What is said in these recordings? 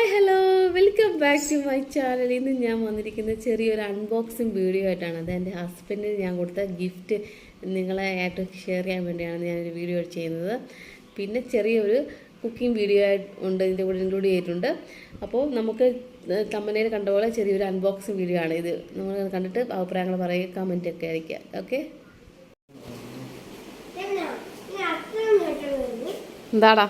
Hi hello welcome back to my channel ഇന്ന് ഞാൻ വന്നിരിക്കുന്ന ചെറിയൊരു അൺബോക്സിങ് വീഡിയോ ആയിട്ടാണ്. അത് എന്റെ ഹസ്ബൻഡിന് ഞാൻ കൊടുത്ത ഗിഫ്റ്റ് നിങ്ങളെ ആയിട്ട് ഷെയർ ചെയ്യാൻ വേണ്ടിയാണ് ഞാനൊരു വീഡിയോ ചെയ്യുന്നത്. പിന്നെ ചെറിയൊരു കുക്കിംഗ് വീഡിയോ ഉണ്ട്. ഇതിന്റെ കൂടെ ഇൻക്ലൂഡ് ചെയ്തിട്ടുണ്ട്. അപ്പോൾ നമുക്ക് തമ്മനയിൽ കണ്ട പോലെ ചെറിയൊരു അൺബോക്സിങ് വീഡിയോ ആണ് ഇത്. നമ്മൾ കണ്ടിട്ട് അഭിപ്രായങ്ങൾ പറയുക കമന്റ് ഒക്കെ ആയിരിക്കുക ഓക്കെ എന്താടാ?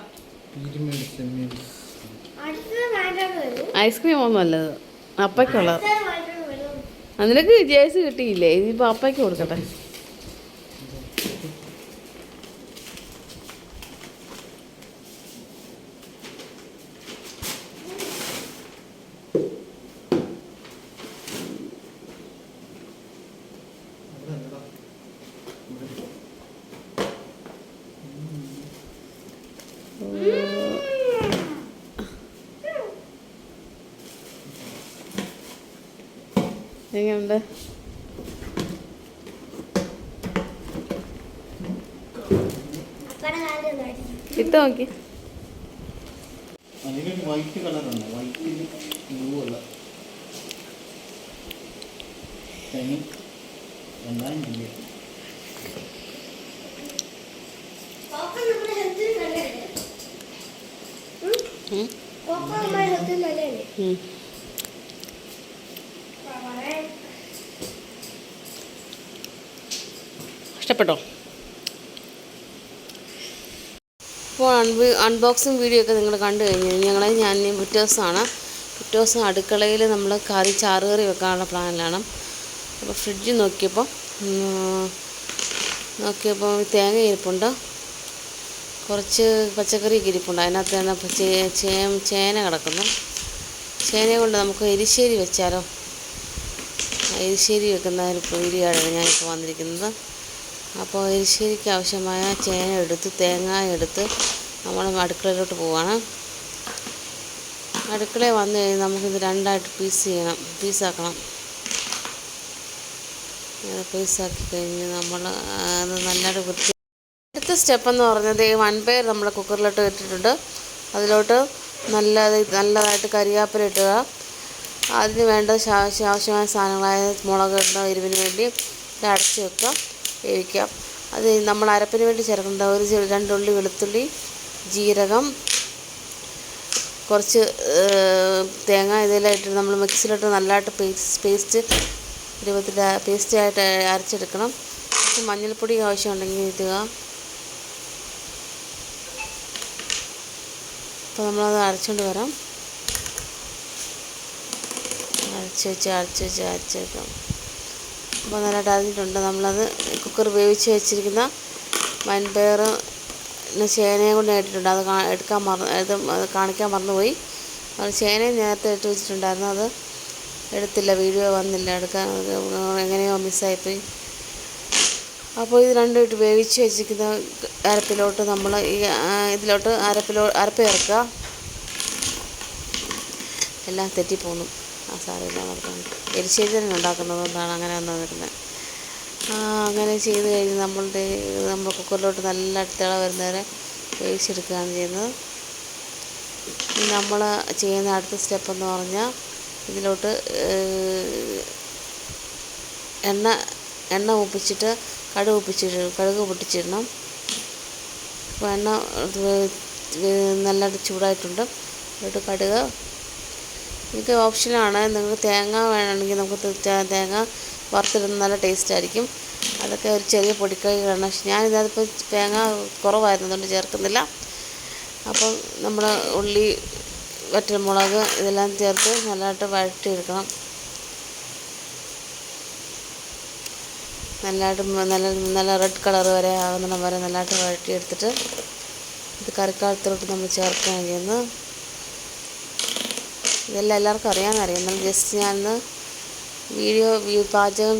ഐസ്ക്രീം ഒന്നും അല്ലത് അപ്പയ്ക്കുള്ളത്. അതിനൊക്കെ ജേഴ്സി കിട്ടിയില്ലേ? ഇനിയിപ്പോൾ അപ്പയ്ക്ക് കൊടുക്കട്ടെ. എങ്ങനെയുണ്ട് ഇട്ട് നോക്കി. അതിനൊരു ഇഷ്ടപ്പെട്ടോ? അപ്പോൾ അൺബി അൺബോക്സിങ് വീഡിയോ ഒക്കെ നിങ്ങൾ കണ്ടു കഴിഞ്ഞു. ഞങ്ങളെ ഞാൻ പിറ്റേ ദിവസമാണ്. പിറ്റേ ദിവസം അടുക്കളയിൽ നമ്മൾ കറി ചാറ് കറി വെക്കാനുള്ള പ്ലാനിലാണ്. അപ്പോൾ ഫ്രിഡ്ജ് നോക്കിയപ്പോൾ നോക്കിയപ്പോൾ തേങ്ങ ഇരിപ്പുണ്ട്. കുറച്ച് പച്ചക്കറിയൊക്കെ ഇരിപ്പുണ്ട്. അതിനകത്ത് ചേ- ചേന കിടക്കുന്നു. ചേനയെ കൊണ്ട് നമുക്ക് എരിശ്ശേരി വെച്ചാലോ? എരിശ്ശേരി വെക്കുന്ന ഒരു വീഡിയോ ആണ് ഞാനിപ്പോൾ വന്നിരിക്കുന്നത്. അപ്പോൾ എരിശ്ശേരിക്ക് ആവശ്യമായ ചേന എടുത്ത് തേങ്ങ എടുത്ത് നമ്മൾ അടുക്കളയിലോട്ട് പോവാണ്. അടുക്കളയിൽ വന്നു കഴിഞ്ഞാൽ നമുക്കിത് രണ്ടായിട്ട് പീസ് ചെയ്യണം പീസാക്കണം പീസാക്കി കഴിഞ്ഞ് നമ്മൾ അത് നല്ലതായിട്ട് വൃത്തി അടുത്ത സ്റ്റെപ്പെന്ന് പറഞ്ഞത് ഈ വൺപയർ നമ്മൾ കുക്കറിലോട്ട് ഇട്ടിട്ടുണ്ട്. അതിലോട്ട് നല്ല നല്ലതായിട്ട് കരിയാപ്പില ഇട്ടുക അതിന് വേണ്ട ആവശ്യമായ സാധനങ്ങളായ മുളക് ഇടുന്ന എരിവിന് വേണ്ടി അടച്ച് വെക്കുക. വേവിക്കുക അത് നമ്മൾ അരപ്പിന് വേണ്ടി ചേർക്കുന്നത് ഒരു രണ്ടുള്ളി വെളുത്തുള്ളി ജീരകം കുറച്ച് തേങ്ങ ഇതെല്ലാം ഇട്ട് നമ്മൾ മിക്സിയിലിട്ട് നല്ലതായിട്ട് പേസ്റ്റ് പേസ്റ്റ് രൂപത്തിൽ പേസ്റ്റായിട്ട് അരച്ചെടുക്കണം മഞ്ഞൾപ്പൊടി ആവശ്യമുണ്ടെങ്കിൽ ഇടുക. അപ്പോൾ നമ്മളത് അരച്ചുകൊണ്ട് വരാം. അരച്ച് വെച്ച് അരച്ച് വെച്ച് അരച്ച് അപ്പോൾ നല്ലതായിട്ട് അരിഞ്ഞിട്ടുണ്ട് നമ്മളത് കുക്കർ വേവിച്ച് വെച്ചിരിക്കുന്ന വൻപയർ ചേനയും കൊണ്ട് ഇട്ടിട്ടുണ്ട്. അത് എടുക്കാൻ മറന്ന് അത് കാണിക്കാൻ മറന്നുപോയി. അത് ചേനയും നേരത്തെ ഇട്ട് വെച്ചിട്ടുണ്ടായിരുന്നു. അത് എടുത്തില്ല. വീഡിയോ വന്നില്ല. എടുക്കാൻ എങ്ങനെയോ മിസ്സായിപ്പോയി അപ്പോൾ ഇത് രണ്ടും ഇട്ട് വേവിച്ച് വെച്ചിരിക്കുന്ന അരപ്പിലോട്ട് നമ്മൾ ഈ ഇതിലോട്ട് അരപ്പിലോ അരപ്പ് ചേർക്കുക. എല്ലാം തെറ്റിപ്പോന്നു. ആ സാറി നടക്കുന്നു എരിശ്ശേരി ഉണ്ടാക്കുന്നത് കൊണ്ടാണ് അങ്ങനെ വന്നു വരുന്നത്. അങ്ങനെ ചെയ്ത് കഴിഞ്ഞ് നമ്മളുടെ നമ്മൾ കുക്കറിലോട്ട് നല്ല അടുത്തള വരുന്നവരെ വേവിച്ചെടുക്കുകയാണ് ചെയ്യുന്നത്. നമ്മൾ ചെയ്യുന്ന അടുത്ത സ്റ്റെപ്പ് എന്ന് പറഞ്ഞാൽ ഇതിലോട്ട് എണ്ണ എണ്ണ ഒപ്പിച്ചിട്ട് കടുക് ഒപ്പിച്ചിട്ട് കടുക് പൊട്ടിച്ചിടണം. അപ്പോൾ എണ്ണ നല്ല ചൂടായിട്ടുണ്ട്. എന്നിട്ട് കടുക് ഇത് ഓപ്ഷനാണ് നിങ്ങൾക്ക് തേങ്ങ വേണമെങ്കിൽ നമുക്ക് തേങ്ങ വറുത്തിടുന്ന നല്ല ടേസ്റ്റ് ആയിരിക്കും. അതൊക്കെ ഒരു ചെറിയ പൊടിക്കൈകളാണ്. പക്ഷെ ഞാനിതിപ്പോൾ തേങ്ങ കുറവായിരുന്നു. അതുകൊണ്ട് ചേർക്കുന്നില്ല. അപ്പം നമ്മൾ ഉള്ളി വറ്റൽമുളക് ഇതെല്ലാം ചേർത്ത് നല്ലതായിട്ട് വഴറ്റിയെടുക്കണം. നല്ലതായിട്ട് നല്ല നല്ല റെഡ് കളർ വരെ ആകുന്ന വരെ നല്ലതായിട്ട് വഴറ്റിയെടുത്തിട്ട് ഇത് കറിക്കാലത്തിലോട്ട് നമ്മൾ ചേർക്കുകയാണ് ചെയ്യുന്നത്. ഇതെല്ലാം എല്ലാവർക്കും അറിയാമെന്നറിയാം. എന്നാൽ ജസ്റ്റ് ഞാനൊന്ന് വീഡിയോ പാചകം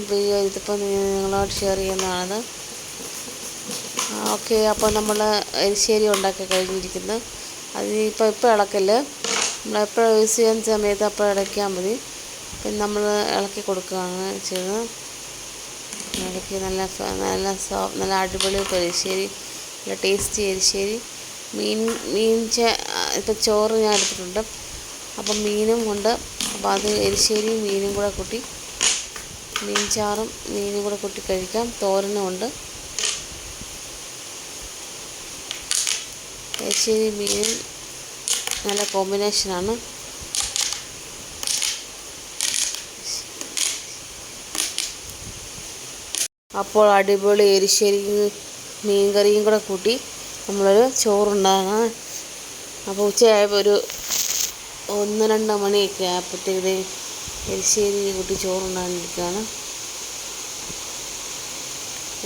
ഇതിപ്പോൾ നിങ്ങളോട് ഷെയർ ചെയ്യുന്നതാണ്. ഓക്കെ അപ്പോൾ നമ്മൾ എരിശ്ശേരി ഉണ്ടാക്കി കഴിഞ്ഞിരിക്കുന്നു. അത് ഇപ്പോൾ ഇളക്കൽ. നമ്മൾ എപ്പോഴും യൂസ് ചെയ്യുന്ന സമയത്ത് അപ്പോൾ ഇളക്കിയാൽ മതി. പിന്നെ നമ്മൾ ഇളക്കി കൊടുക്കുകയാണ് ചെയ്തത്. ഇളക്കി നല്ല നല്ല സോ നല്ല അടിപൊളി എരിശ്ശേരി. നല്ല ടേസ്റ്റി എരിശ്ശേരി. മീൻ മീൻ ഇപ്പോൾ ഇപ്പം ചോറ് ഞാൻ എടുത്തിട്ടുണ്ട്. അപ്പം മീനും കൊണ്ട് അപ്പോൾ അത് എരിശ്ശേരിയും മീനും കൂടെ കൂട്ടി മീൻ ചാറും മീനും കൂടെ കൂട്ടി കഴിക്കാം. തോരനും ഉണ്ട്. എരിശ്ശേരി മീനും നല്ല കോമ്പിനേഷനാണ് അപ്പോൾ അടിപൊളി എരിശ്ശേരി മീൻ കറിയും കൂടെ കൂട്ടി നമ്മളൊരു ചോറുണ്ടാകണം അപ്പോൾ ഉച്ചയായപ്പോൾ ഒരു ഒന്ന് രണ്ട് മണിയൊക്കെ ആയപ്പോഴത്തേക്ക് എരിശ്ശേരി കൂട്ടി ചോറുണ്ടാകാനിരിക്കുകയാണ്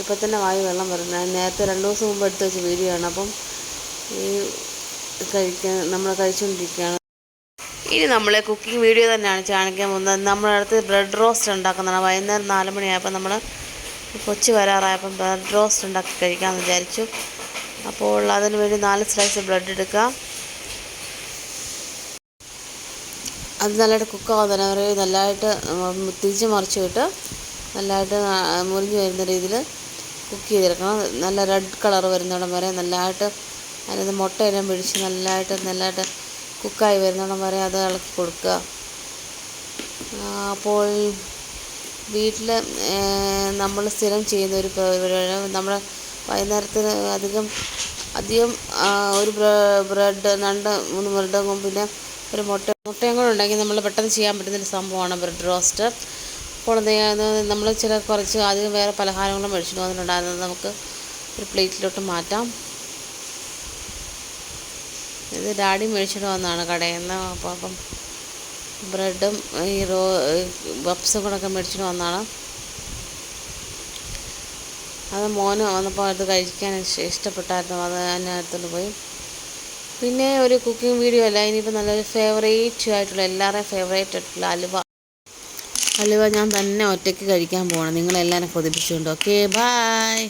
ഇപ്പം തന്നെ വായി വെള്ളം വരുന്നത് നേരത്തെ രണ്ട് ദിവസം മുമ്പ് എടുത്ത് വെച്ച വീഡിയോ അപ്പം ഈ കഴിക്കാൻ നമ്മൾ കഴിച്ചുകൊണ്ടിരിക്കുകയാണ്. ഇനി നമ്മളെ കുക്കിംഗ് വീഡിയോ തന്നെയാണ് കാണിക്കാൻ പോകുന്നത്. നമ്മുടെ അടുത്ത് ബ്രെഡ് റോസ്റ്റ് ഉണ്ടാക്കുന്നതാണ്. വൈകുന്നേരം നാല് മണിയായപ്പോൾ നമ്മൾ കൊച്ചു വരാറായപ്പം ബ്രെഡ് റോസ്റ്റ് ഉണ്ടാക്കി കഴിക്കാമെന്ന് വിചാരിച്ചു. അപ്പോൾ അതിന് വേണ്ടി നാല് സ്ലൈസ് ബ്രെഡ് എടുക്കുക അത് നല്ലതായിട്ട് കുക്കാവുന്ന ഒരു നല്ലതായിട്ട് തിരിച്ച് മറിച്ച് വിട്ട് നല്ലതായിട്ട് മുരിഞ്ഞ് വരുന്ന രീതിയിൽ കുക്ക് ചെയ്തെടുക്കണം. നല്ല റെഡ് കളർ വരുന്നിടം വരെ നല്ലതായിട്ട് അതിനകത്ത് മുട്ടയെല്ലാം പിടിച്ച് നല്ലതായിട്ട് നല്ലതായിട്ട് കുക്കായി വരുന്നിടം വരെ അത് ഇളക്കി കൊടുക്കുക. അപ്പോൾ വീട്ടിൽ നമ്മൾ സ്ഥിരം ചെയ്യുന്ന ഒരു പരിപാടിയാണ് നമ്മൾ വൈകുന്നേരത്തിന് അധികം അധികം ഒരു ബ്രെഡ് രണ്ട് മൂന്ന് ബ്രെഡും പിന്നെ ഒരു മുട്ട മുട്ടയും കൂടെ ഉണ്ടെങ്കിൽ നമ്മൾ പെട്ടെന്ന് ചെയ്യാൻ പറ്റുന്നൊരു സംഭവമാണ് ബ്രെഡ് റോസ്റ്റ്. അപ്പോൾ നമ്മൾ ചില കുറച്ച് ആദ്യം വേറെ പലഹാരങ്ങളും മേടിച്ചിട്ട് വന്നിട്ടുണ്ടായിരുന്നത് നമുക്ക് ഒരു പ്ലേറ്റിലോട്ട് മാറ്റാം. ഇത് ഡാഡി മേടിച്ചിട്ട് വന്നതാണ് കടയിൽ നിന്ന്. അപ്പോൾ അപ്പം ബ്രെഡും ഈ റോ ബപ്സും ഒക്കെ മേടിച്ചിട്ട് വന്നതാണ്. അത് മോന് വന്നപ്പോൾ അത് കഴിക്കാൻ ഇഷ്- ഇഷ്ടപ്പെട്ടായിരുന്നു. അത് അതിനകത്തോട്ട് പോയി. പിന്നെ ഒരു കുക്കിംഗ് വീഡിയോ അല്ല ഇനിയിപ്പോൾ നല്ലൊരു ഫേവറേറ്റ് ആയിട്ടുള്ള എല്ലാവരുടെയും ഫേവറേറ്റ് ആയിട്ടുള്ള അലുവ. അലുവ ഞാൻ തന്നെ ഒറ്റയ്ക്ക് കഴിക്കാൻ പോകണം നിങ്ങളെല്ലാവരും കൊതിപ്പിച്ചുകൊണ്ട് ഓക്കെ ബായ്